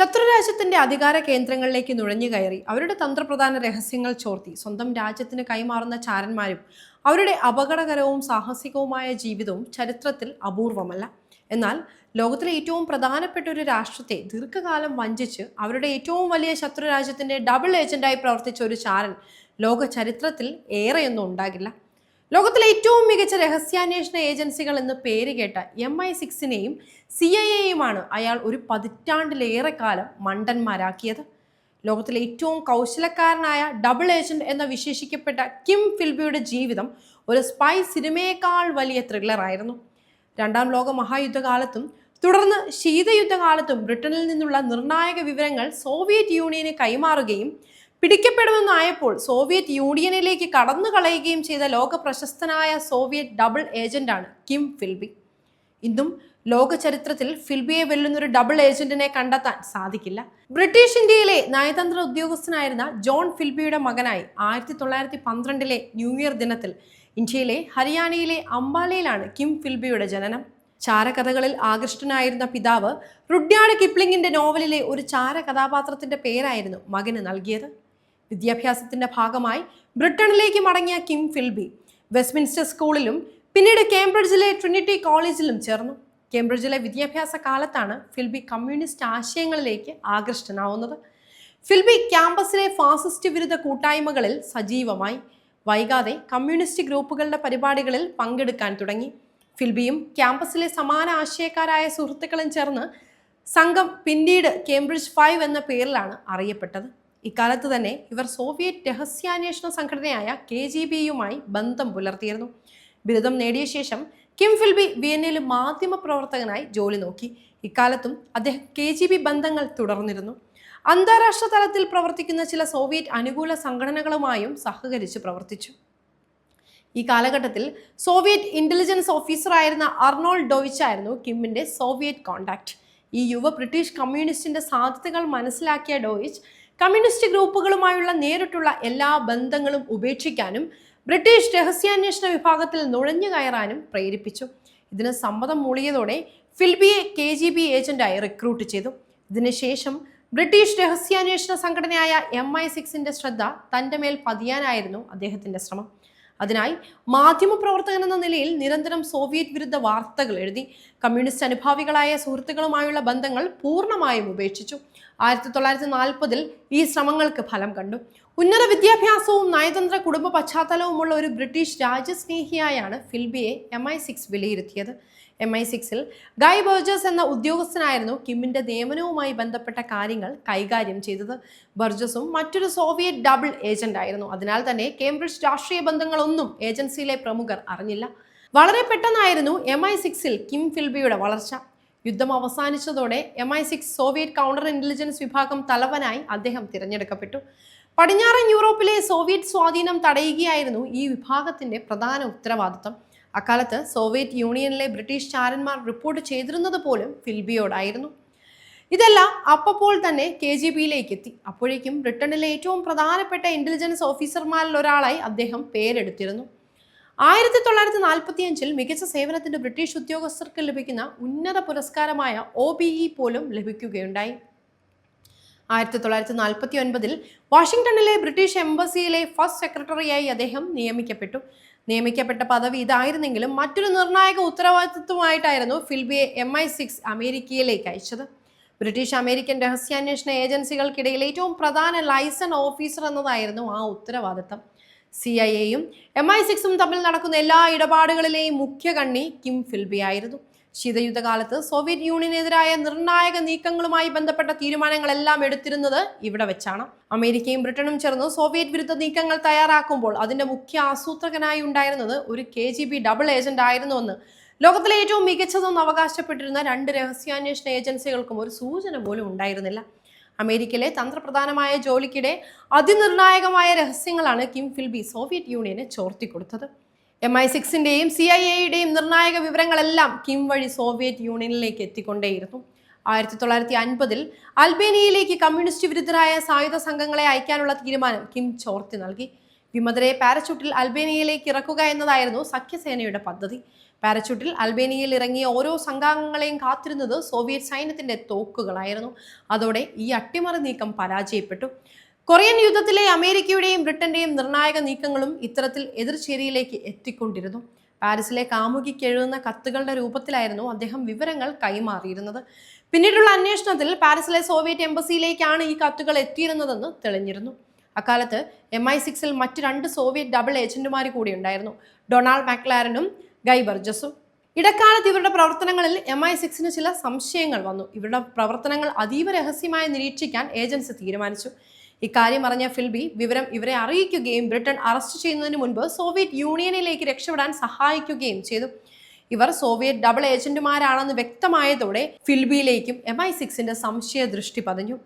ശത്രുരാജ്യത്തിന്റെ അധികാര കേന്ദ്രങ്ങളിലേക്ക് നുഴഞ്ഞു കയറി. അവരുടെ തന്ത്രപ്രധാന രഹസ്യങ്ങൾ ചോർത്തി. സ്വന്തം രാജ്യത്തിന് കൈമാറുന്ന ചാരന്മാരും അവരുടെ അപകടകരവും സാഹസികവുമായ ജീവിതവും ചരിത്രത്തിൽ അപൂർവമല്ല. എന്നാൽ ലോകത്തിലെ ഏറ്റവും പ്രധാനപ്പെട്ട ഒരു രാഷ്ട്രത്തെ ദീർഘകാലം വഞ്ചിച്ച് അവരുടെ ഏറ്റവും വലിയ ശത്രുരാജ്യത്തിന്റെ ഡബിൾ ഏജന്റായി പ്രവർത്തിച്ച ഒരു ചാരൻ ലോക ചരിത്രത്തിൽ ഏറെയൊന്നും ഉണ്ടാകില്ല. ലോകത്തിലെ ഏറ്റവും മികച്ച രഹസ്യാന്വേഷണ ഏജൻസികൾ എന്ന് പേര് കേട്ട എം ഐ സിക്സിനെയും സി ഐ എയുമാണ് അയാൾ ഒരു പതിറ്റാണ്ടിലേറെ കാലം മണ്ടന്മാരാക്കിയത്. ലോകത്തിലെ ഏറ്റവും കൗശലക്കാരനായ ഡബിൾ ഏജന്റ് എന്ന് വിശേഷിക്കപ്പെട്ട കിം ഫിൽബിയുടെ ജീവിതം ഒരു സ്പൈ സിനിമയേക്കാൾ വലിയ ത്രില്ലറായിരുന്നു രണ്ടാം ലോക മഹായുദ്ധകാലത്തും തുടർന്ന് ശീതയുദ്ധകാലത്തും ബ്രിട്ടനിൽ നിന്നുള്ള നിർണായക വിവരങ്ങൾ സോവിയറ്റ് യൂണിയന് കൈമാറുകയും പിടിക്കപ്പെടുമെന്നായപ്പോൾ സോവിയറ്റ് യൂണിയനിലേക്ക് കടന്നു കളയുകയും ചെയ്ത ലോക പ്രശസ്തനായ സോവിയറ്റ് ഡബിൾ ഏജന്റാണ് കിം ഫിൽബി. ഇന്നും ലോക ചരിത്രത്തിൽ ഫിൽബിയെ വെല്ലുന്നൊരു ഡബിൾ ഏജന്റിനെ കണ്ടെത്താൻ സാധിക്കില്ല. ബ്രിട്ടീഷ് ഇന്ത്യയിലെ നയതന്ത്ര ഉദ്യോഗസ്ഥനായിരുന്ന ജോൺ ഫിൽബിയുടെ മകനായി ആയിരത്തി തൊള്ളായിരത്തി പന്ത്രണ്ടിലെ ന്യൂ ഇയർ ദിനത്തിൽ ഇന്ത്യയിലെ ഹരിയാനയിലെ അംബാലയിലാണ് കിം ഫിൽബിയുടെ ജനനം. ചാരകഥകളിൽ ആകൃഷ്ടനായിരുന്ന പിതാവ് റുഡ്യാർഡ് കിപ്ലിങ്ങിന്റെ നോവലിലെ ഒരു ചാരകഥാപാത്രത്തിന്റെ പേരായിരുന്നു മകന് നൽകിയത്. വിദ്യാഭ്യാസത്തിന്റെ ഭാഗമായി ബ്രിട്ടനിലേക്ക് മടങ്ങിയ കിം ഫിൽബി വെസ്റ്റ്മിൻസ്റ്റർ സ്കൂളിലും പിന്നീട് കേംബ്രിഡ്ജിലെ ട്രിനിറ്റി കോളേജിലും ചേർന്നു. കേംബ്രിഡ്ജിലെ വിദ്യാഭ്യാസ കാലത്താണ് ഫിൽബി കമ്മ്യൂണിസ്റ്റ് ആശയങ്ങളിലേക്ക് ആകൃഷ്ടനാവുന്നത്. ഫിൽബി ക്യാമ്പസിലെ ഫാസിസ്റ്റ് വിരുദ്ധ കൂട്ടായ്മകളിൽ സജീവമായി. വൈകാതെ കമ്മ്യൂണിസ്റ്റ് ഗ്രൂപ്പുകളുടെ പരിപാടികളിൽ പങ്കെടുക്കാൻ തുടങ്ങി. ഫിൽബിയും ക്യാമ്പസിലെ സമാന ആശയക്കാരായ സുഹൃത്തുക്കളും ചേർന്ന് സംഘം പിന്നീട് കേംബ്രിഡ്ജ് ഫൈവ് എന്ന പേരിലാണ് അറിയപ്പെട്ടത്. ഇക്കാലത്ത് തന്നെ ഇവർ സോവിയറ്റ് രഹസ്യാന്വേഷണ സംഘടനയായ കെ ജി ബിയുമായി ബന്ധം പുലർത്തിയിരുന്നു. ബിരുദം നേടിയ ശേഷം കിം ഫിൽബി വിയന്നയിൽ മാധ്യമ പ്രവർത്തകനായി ജോലി നോക്കി. ഇക്കാലത്തും അദ്ദേഹം കെ ജി ബി ബന്ധങ്ങൾ തുടർന്നിരുന്നു. അന്താരാഷ്ട്ര തലത്തിൽ പ്രവർത്തിക്കുന്ന ചില സോവിയറ്റ് അനുകൂല സംഘടനകളുമായും സഹകരിച്ച് പ്രവർത്തിച്ചു. ഈ കാലഘട്ടത്തിൽ സോവിയറ്റ് ഇന്റലിജൻസ് ഓഫീസറായിരുന്ന അർണോൾഡ് ഡോയിച്ച് ആയിരുന്നു കിമ്മിന്റെ സോവിയറ്റ് കോണ്ടാക്ട് ഈ യുവ ബ്രിട്ടീഷ് കമ്മ്യൂണിസ്റ്റിന്റെ സാധ്യതകൾ മനസ്സിലാക്കിയ ഡോയിച്ച് കമ്മ്യൂണിസ്റ്റ് ഗ്രൂപ്പുകളുമായുള്ള നേരിട്ടുള്ള എല്ലാ ബന്ധങ്ങളും ഉപേക്ഷിക്കാനും ബ്രിട്ടീഷ് രഹസ്യാന്വേഷണ വിഭാഗത്തിൽ നുഴഞ്ഞു കയറാനും പ്രേരിപ്പിച്ചു. ഇതിന് സമ്മതം മൂളിയതോടെ ഫിൽബിയെ കെ ജി ബി ഏജന്റായി റിക്രൂട്ട് ചെയ്തു. ഇതിനുശേഷം ബ്രിട്ടീഷ് രഹസ്യാന്വേഷണ സംഘടനയായ എം ഐ സിക്സിന്റെ ശ്രദ്ധ തന്റെ മേൽ പതിയാനായിരുന്നു അദ്ദേഹത്തിന്റെ ശ്രമം. അതിനായി മാധ്യമപ്രവർത്തകൻ എന്ന നിലയിൽ നിരന്തരം സോവിയറ്റ് വിരുദ്ധ വാർത്തകൾ എഴുതി കമ്മ്യൂണിസ്റ്റ് അനുഭാവികളായ സുഹൃത്തുക്കളുമായുള്ള ബന്ധങ്ങൾ പൂർണമായും ഉപേക്ഷിച്ചു. ആയിരത്തി തൊള്ളായിരത്തി നാൽപ്പതിൽ ഈ ശ്രമങ്ങൾക്ക് ഫലം കണ്ടു. ഉന്നത വിദ്യാഭ്യാസവും നയതന്ത്ര കുടുംബ പശ്ചാത്തലവുമുള്ള ഒരു ബ്രിട്ടീഷ് രാജ്യസ്നേഹിയായാണ് ഫിൽബിയെ എം ഐ സിക്സ് വിലയിരുത്തിയത്. എം ഐ സിക്സിൽ ഗൈ ബർജസ് എന്ന ഉദ്യോഗസ്ഥനായിരുന്നു കിമ്മിന്റെ നിയമനവുമായി ബന്ധപ്പെട്ട കാര്യങ്ങൾ കൈകാര്യം ചെയ്തത്. ബർജസും മറ്റൊരു സോവിയറ്റ് ഡബിൾ ഏജന്റ് ആയിരുന്നു. അതിനാൽ തന്നെ കേംബ്രിഡ്ജ് രാഷ്ട്രീയ ബന്ധങ്ങളൊന്നും ഏജൻസിയിലെ പ്രമുഖർ അറിഞ്ഞില്ല. വളരെ പെട്ടെന്നായിരുന്നു എം ഐ സിക്സിൽ കിം ഫിൽബിയുടെ വളർച്ച. യുദ്ധം അവസാനിച്ചതോടെ M I six Soviet counter intelligence വിഭാഗം തലവനായി അദ്ദേഹം തിരഞ്ഞെടുക്കപ്പെട്ടു. പടിഞ്ഞാറൻ യൂറോപ്പിലെ സോവിയറ്റ് സ്വാധീനം തടയുകയായിരുന്നു ഈ വിഭാഗത്തിന്റെ പ്രധാന ഉത്തരവാദിത്തം. അക്കാലത്ത് സോവിയറ്റ് യൂണിയനിലെ ബ്രിട്ടീഷ് ചാരന്മാർ റിപ്പോർട്ട് ചെയ്തിരുന്നത് പോലും ഫിൽബിയോടായിരുന്നു. ഇതെല്ലാം അപ്പോൾ തന്നെ കെ ജി ബിയിലേക്ക് എത്തി. അപ്പോഴേക്കും ബ്രിട്ടനിലെ ഏറ്റവും പ്രധാനപ്പെട്ട ഇന്റലിജൻസ് ഓഫീസർമാരിൽ ഒരാളായി അദ്ദേഹം പേരെടുത്തിരുന്നു. ആയിരത്തി തൊള്ളായിരത്തി നാൽപ്പത്തി അഞ്ചിൽ മികച്ച സേവനത്തിന്റെ ബ്രിട്ടീഷ് ഉദ്യോഗസ്ഥർക്ക് ലഭിക്കുന്ന ഉന്നത പുരസ്കാരമായ ഒ ബി ഇ പോലും ലഭിക്കുകയുണ്ടായി. ആയിരത്തി തൊള്ളായിരത്തി നാൽപ്പത്തി ഒൻപതിൽ വാഷിംഗ്ടണിലെ ബ്രിട്ടീഷ് എംബസിയിലെ ഫസ്റ്റ് സെക്രട്ടറിയായി അദ്ദേഹം നിയമിക്കപ്പെട്ടു. നിയമിക്കപ്പെട്ട പദവി ഇതായിരുന്നെങ്കിലും മറ്റൊരു നിർണായക ഉത്തരവാദിത്വമായിട്ടായിരുന്നു ഫിൽബിയെ എം ഐ സിക്സ് അമേരിക്കയിലേക്ക് അയച്ചത്. ബ്രിട്ടീഷ് അമേരിക്കൻ രഹസ്യാന്വേഷണ ഏജൻസികൾക്കിടയിൽ ഏറ്റവും പ്രധാന ലൈസൺ ഓഫീസർ എന്നതായിരുന്നു ആ ഉത്തരവാദിത്തം. സി ഐ എയും എം ഐ സിക്സും തമ്മിൽ നടക്കുന്ന എല്ലാ ഇടപാടുകളിലെയും മുഖ്യ കണ്ണി കിം ഫിൽബി ആയിരുന്നു ശീതയുദ്ധകാലത്ത് സോവിയറ്റ് യൂണിയനെതിരായ നിർണായക നീക്കങ്ങളുമായി ബന്ധപ്പെട്ട തീരുമാനങ്ങളെല്ലാം എടുത്തിരുന്നത് ഇവിടെ വെച്ചാണ്. അമേരിക്കയും ബ്രിട്ടനും ചേർന്ന് സോവിയറ്റ് വിരുദ്ധ നീക്കങ്ങൾ തയ്യാറാക്കുമ്പോൾ അതിന്റെ മുഖ്യ ആസൂത്രകനായി ഉണ്ടായിരുന്നത് ഒരു K G B double agent ആയിരുന്നുവെന്ന് ലോകത്തിലെ ഏറ്റവും മികച്ചതെന്ന് അവകാശപ്പെട്ടിരുന്ന രണ്ട് രഹസ്യാന്വേഷണ ഏജൻസികൾക്കും ഒരു സൂചന പോലും ഉണ്ടായിരുന്നില്ല. അമേരിക്കയിലെ തന്ത്രപ്രധാനമായ ജോലിക്കിടെ അതിനിർണായകമായ രഹസ്യങ്ങളാണ് കിം ഫിൽബി സോവിയറ്റ് യൂണിയന് ചോർത്തിക്കൊടുത്തത്. എം ഐ സിക്സിന്റെയും സി ഐ എയുടെയും നിർണായക വിവരങ്ങളെല്ലാം കിം വഴി സോവിയറ്റ് യൂണിയനിലേക്ക് എത്തിക്കൊണ്ടേയിരുന്നു. ആയിരത്തി തൊള്ളായിരത്തി അൻപതിൽ അൽബേനിയയിലേക്ക് കമ്മ്യൂണിസ്റ്റ് വിരുദ്ധരായ സായുധ സംഘങ്ങളെ അയക്കാനുള്ള തീരുമാനം കിം ചോർത്തി നൽകി. വിമതരെ പാരച്യൂട്ടിൽ അൽബേനിയയിലേക്ക് ഇറക്കുക എന്നതായിരുന്നു സഖ്യസേനയുടെ പദ്ധതി. പാരച്യൂട്ടിൽ അൽബേനിയയിൽ ഇറങ്ങിയ ഓരോ സംഘാംഗങ്ങളെയും കാത്തിരുന്നത് സോവിയറ്റ് സൈന്യത്തിന്റെ തോക്കുകളായിരുന്നു. അതോടെ ഈ അട്ടിമറി നീക്കം പരാജയപ്പെട്ടു. കൊറിയൻ യുദ്ധത്തിലെ അമേരിക്കയുടെയും ബ്രിട്ടന്റെയും നിർണായക നീക്കങ്ങളും ഇത്തരത്തിൽ എതിർചേരിയിലേക്ക് എത്തിക്കൊണ്ടിരുന്നു. പാരീസിലെ കാമുകിക്ക് എഴുതുന്ന കത്തുകളുടെ രൂപത്തിലായിരുന്നു അദ്ദേഹം വിവരങ്ങൾ കൈമാറിയിരുന്നത്. പിന്നീടുള്ള അന്വേഷണത്തിൽ പാരീസിലെ സോവിയറ്റ് എംബസിയിലേക്കാണ് ഈ കത്തുകൾ എത്തിയിരുന്നതെന്ന് തെളിഞ്ഞിരുന്നു. അക്കാലത്ത് എം ഐ സിക്സിൽ മറ്റ് രണ്ട് സോവിയറ്റ് ഡബിൾ ഏജന്റുമാർ കൂടി ഉണ്ടായിരുന്നു ഡൊണാൾഡ് മാക്ലാരനും ഗൈ ബർജസും ഇടക്കാലത്ത് ഇവരുടെ പ്രവർത്തനങ്ങളിൽ എം ഐ സിക്സിന് ചില സംശയങ്ങൾ വന്നു. ഇവരുടെ പ്രവർത്തനങ്ങൾ അതീവ രഹസ്യമായി നിരീക്ഷിക്കാൻ ഏജൻസി തീരുമാനിച്ചു. ഇക്കാര്യം അറിഞ്ഞ ഫിൽബി വിവരം ഇവരെ അറിയിക്കുകയും ബ്രിട്ടൻ അറസ്റ്റ് ചെയ്യുന്നതിന് മുൻപ് സോവിയറ്റ് യൂണിയനിലേക്ക് രക്ഷപ്പെടാൻ സഹായിക്കുകയും ചെയ്തു. ഇവർ സോവിയറ്റ് ഡബിൾ ഏജന്റുമാരാണെന്ന് വ്യക്തമായതോടെ ഫിൽബിയിലേക്കും എം ഐ സിക്സിന്റെ സംശയ ദൃഷ്ടി പതിഞ്ഞു.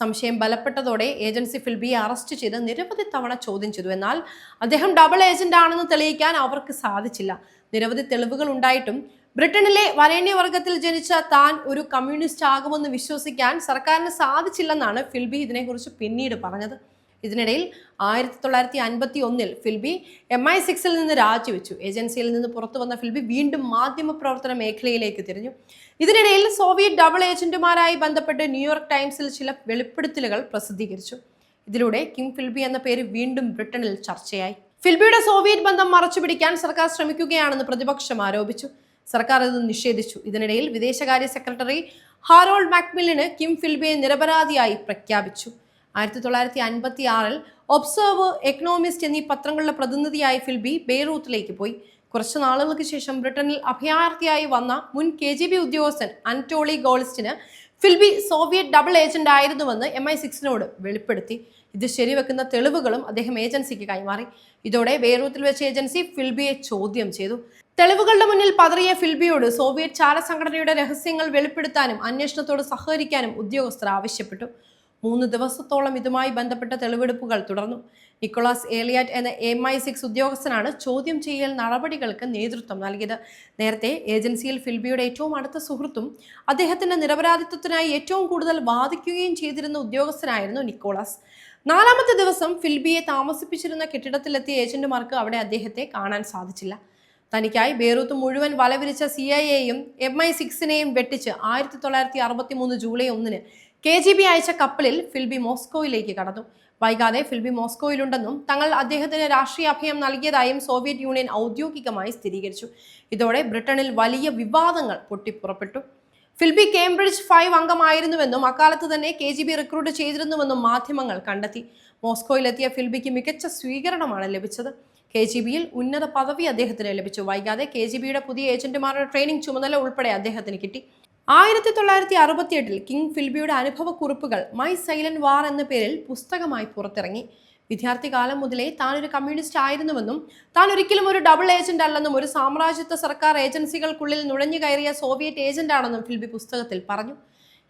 സംശയം ബലപ്പെട്ടതോടെ ഏജൻസി ഫിൽബിയെ അറസ്റ്റ് ചെയ്ത് നിരവധി തവണ ചോദ്യം ചെയ്തു. എന്നാൽ അദ്ദേഹം ഡബിൾ ഏജന്റ് ആണെന്ന് തെളിയിക്കാൻ അവർക്ക് സാധിച്ചില്ല. നിരവധി തെളിവുകൾ ഉണ്ടായിട്ടും ബ്രിട്ടനിലെ വരേണ്യവർഗത്തിൽ ജനിച്ച താൻ ഒരു കമ്മ്യൂണിസ്റ്റ് ആകുമെന്ന് വിശ്വസിക്കാൻ സർക്കാരിന് സാധിച്ചില്ലെന്നാണ് ഫിൽബി ഇതിനെക്കുറിച്ച് പിന്നീട് പറഞ്ഞത്. ഇതിനിടയിൽ ആയിരത്തി തൊള്ളായിരത്തി അൻപത്തി ഒന്നിൽ ഫിൽബി എം ഐ സിക്സിൽ നിന്ന് രാജിവെച്ചു. ഏജൻസിയിൽ നിന്ന് പുറത്തു വന്ന ഫിൽബി വീണ്ടും മാധ്യമ പ്രവർത്തന മേഖലയിലേക്ക് തിരിഞ്ഞു. ഇതിനിടയിൽ സോവിയറ്റ് ഡബിൾ ഏജന്റുമാരായി ബന്ധപ്പെട്ട് ന്യൂയോർക്ക് ടൈംസിൽ ചില വെളിപ്പെടുത്തലുകൾ പ്രസിദ്ധീകരിച്ചു. ഇതിലൂടെ കിങ് ഫിൽബി എന്ന പേര് വീണ്ടും ബ്രിട്ടനിൽ ചർച്ചയായി. ഫിൽബിയുടെ സോവിയറ്റ് ബന്ധം മറച്ചുപിടിക്കാൻ സർക്കാർ ശ്രമിക്കുകയാണെന്ന് പ്രതിപക്ഷം ആരോപിച്ചു. സർക്കാർ ഇത് നിഷേധിച്ചു. ഇതിനിടയിൽ വിദേശകാര്യ സെക്രട്ടറി ഹാരോൾഡ് മാക്മില്ലിന് കിം ഫിൽബിയെ നിരപരാധിയായി പ്രഖ്യാപിച്ചു. ആയിരത്തി തൊള്ളായിരത്തി അൻപത്തി ആറിൽ ഒബ്സർവ് എക്കണോമിസ്റ്റ് എന്നീ പത്രങ്ങളുടെ പ്രതിനിധിയായി ഫിൽബി ബെയ്റൂത്തിലേക്ക് പോയി. കുറച്ചു നാളുകൾക്ക് ശേഷം ബ്രിട്ടനിൽ അഭയാർത്ഥിയായി വന്ന മുൻ കെ ജി ബി ഉദ്യോഗസ്ഥൻ അന്റോളി ഗോൾസ്റ്റിന് ഫിൽബി സോവിയറ്റ് ഡബിൾ ഏജന്റ് ആയിരുന്നുവെന്ന് എം ഐ സിക്സിനോട് വെളിപ്പെടുത്തി. ഇത് ശരിവെക്കുന്ന തെളിവുകളും അദ്ദേഹം ഏജൻസിക്ക് കൈമാറി. ഇതോടെ ബെയ്റൂത്തിൽ വെച്ച ഏജൻസി ഫിൽബിയെ ചോദ്യം ചെയ്തു. തെളിവുകളുടെ മുന്നിൽ പതറിയ ഫിൽബിയോട് സോവിയറ്റ് ചാര സംഘടനയുടെ രഹസ്യങ്ങൾ വെളിപ്പെടുത്താനും അന്വേഷണത്തോട് സഹകരിക്കാനും ഉദ്യോഗസ്ഥർ ആവശ്യപ്പെട്ടു. മൂന്ന് ദിവസത്തോളം ഇതുമായി ബന്ധപ്പെട്ട തെളിവെടുപ്പുകൾ തുടർന്നു. നിക്കോളാസ് ഏലിയാറ്റ് എന്ന എം ഐ സിക്സ് ഉദ്യോഗസ്ഥനാണ് ചോദ്യം ചെയ്യൽ നടപടികൾക്ക് നേതൃത്വം നൽകിയത്. നേരത്തെ ഏജൻസിയിൽ ഫിൽബിയുടെ ഏറ്റവും അടുത്ത സുഹൃത്തും അദ്ദേഹത്തിന്റെ നിരപരാധിത്വത്തിനായി ഏറ്റവും കൂടുതൽ വാദിക്കുകയും ചെയ്തിരുന്ന ഉദ്യോഗസ്ഥനായിരുന്നു നിക്കോളാസ്. നാലാമത്തെ ദിവസം ഫിൽബിയെ താമസിപ്പിച്ചിരുന്ന കെട്ടിടത്തിലെത്തിയ ഏജന്റുമാർക്ക് അവിടെ അദ്ദേഹത്തെ കാണാൻ സാധിച്ചില്ല. തനിക്കായി ബേറൂത്ത് മുഴുവൻ വലവിരിച്ച സി ഐ എയും എം ഐ സിക്സിനെയും വെട്ടിച്ച് ആയിരത്തി തൊള്ളായിരത്തി അറുപത്തി മൂന്ന് ജൂലൈ ഒന്നിന് കെ ജി ബി അയച്ച കപ്പലിൽ ഫിൽബി മോസ്കോയിലേക്ക് കടന്നു. വൈകാതെ ഫിൽബി മോസ്കോയിലുണ്ടെന്നും തങ്ങൾ അദ്ദേഹത്തിന് രാഷ്ട്രീയ അഭയം നൽകിയതായും സോവിയറ്റ് യൂണിയൻ ഔദ്യോഗികമായി സ്ഥിരീകരിച്ചു. ഇതോടെ ബ്രിട്ടനിൽ വലിയ വിവാദങ്ങൾ പൊട്ടിപ്പുറപ്പെട്ടു. ഫിൽബി കേംബ്രിഡ്ജ് ഫൈവ് അംഗമായിരുന്നുവെന്നും അക്കാലത്ത് തന്നെ കെ ജി ബി റിക്രൂട്ട് ചെയ്തിരുന്നുവെന്നും മാധ്യമങ്ങൾ കണ്ടെത്തി. മോസ്കോയിലെത്തിയ ഫിൽബിക്ക് മികച്ച സ്വീകരണമാണ് ലഭിച്ചത്. കെ ജി ബിയിൽ ഉന്നത പദവി അദ്ദേഹത്തിന് ലഭിച്ചു. വൈകാതെ കെ ജി ബിയുടെ പുതിയ ഏജന്റുമാരുടെ ട്രെയിനിങ് ചുമതല ഉൾപ്പെടെ അദ്ദേഹത്തിന് കിട്ടി. ആയിരത്തി തൊള്ളായിരത്തി അറുപത്തിയെട്ടിൽ കിങ് ഫിൽബിയുടെ അനുഭവക്കുറിപ്പുകൾ മൈ സൈലന്റ് വാർ എന്ന പേരിൽ പുസ്തകമായി പുറത്തിറങ്ങി. വിദ്യാർത്ഥി കാലം മുതലേ താൻ ഒരു കമ്മ്യൂണിസ്റ്റ് ആയിരുന്നുവെന്നും താൻ ഒരിക്കലും ഒരു ഡബിൾ ഏജന്റ് അല്ലെന്നും ഒരു സാമ്രാജ്യത്വ സർക്കാർ ഏജൻസികൾക്കുള്ളിൽ നുഴഞ്ഞു കയറിയ സോവിയറ്റ് ഏജന്റ് ആണെന്നും ഫിൽബി പുസ്തകത്തിൽ പറഞ്ഞു.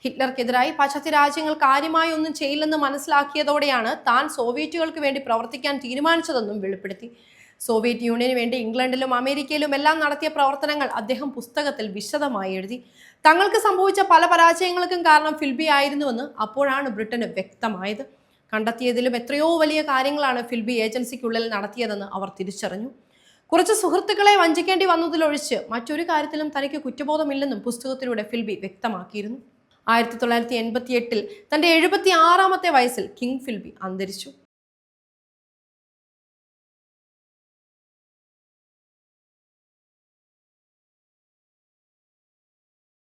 ഹിറ്റ്ലർക്കെതിരായി പാശ്ചാത്യ രാജ്യങ്ങൾ കാര്യമായി ഒന്നും ചെയ്യില്ലെന്ന് മനസ്സിലാക്കിയതോടെയാണ് താൻ സോവിയറ്റുകൾക്ക് വേണ്ടി പ്രവർത്തിക്കാൻ തീരുമാനിച്ചതെന്നും വെളിപ്പെടുത്തി. സോവിയറ്റ് യൂണിയന് വേണ്ടി ഇംഗ്ലണ്ടിലും അമേരിക്കയിലും എല്ലാം നടത്തിയ പ്രവർത്തനങ്ങൾ അദ്ദേഹം പുസ്തകത്തിൽ വിശദമായി എഴുതി. തങ്ങൾക്ക് സംഭവിച്ച പല പരാജയങ്ങൾക്കും കാരണം ഫിൽബി ആയിരുന്നുവെന്ന് അപ്പോഴാണ് ബ്രിട്ടന് വ്യക്തമായത്. കണ്ടെത്തിയതിലും എത്രയോ വലിയ കാര്യങ്ങളാണ് ഫിൽബി ഏജൻസിക്കുള്ളിൽ നടത്തിയതെന്ന് അവർ തിരിച്ചറിഞ്ഞു. കുറച്ച് സുഹൃത്തുക്കളെ വഞ്ചിക്കേണ്ടി വന്നതിലൊഴിച്ച് മറ്റൊരു കാര്യത്തിലും തനിക്ക് കുറ്റബോധമില്ലെന്നും പുസ്തകത്തിലൂടെ ഫിൽബി വ്യക്തമാക്കിയിരുന്നു. ആയിരത്തി തൊള്ളായിരത്തി എൺപത്തി എട്ടിൽ തന്റെ എഴുപത്തി ആറാമത്തെ വയസ്സിൽ കിങ് ഫിൽബി അന്തരിച്ചു.